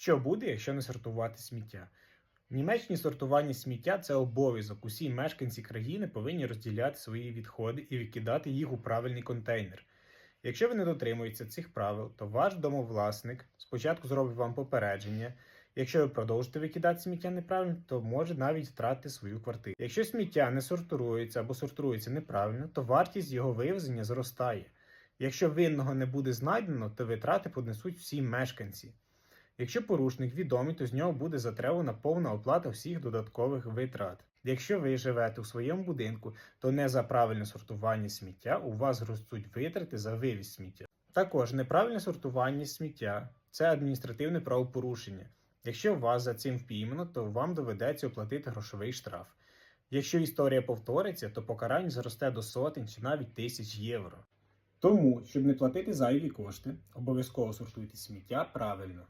Що буде, якщо не сортувати сміття? В Німеччині сортування сміття це обов'язок. Усі мешканці країни повинні розділяти свої відходи і викидати їх у правильний контейнер. Якщо ви не дотримуєтеся цих правил, то ваш домовласник спочатку зробить вам попередження. Якщо ви продовжите викидати сміття неправильно, то може навіть втратити свою квартиру. Якщо сміття не сортується або сортується неправильно, то вартість його вивезення зростає. Якщо винного не буде знайдено, то витрати понесуть всі мешканці. Якщо порушник відомий, то з нього буде затребувана повна оплата всіх додаткових витрат. Якщо ви живете у своєму будинку, то не за правильне сортування сміття у вас зростуть витрати за вивіз сміття. Також неправильне сортування сміття це адміністративне правопорушення. Якщо вас за цим впіймано, то вам доведеться оплатити грошовий штраф. Якщо історія повториться, то покарання зросте до сотень чи навіть тисяч євро. Тому, щоб не платити зайві кошти, обов'язково сортуйте сміття правильно.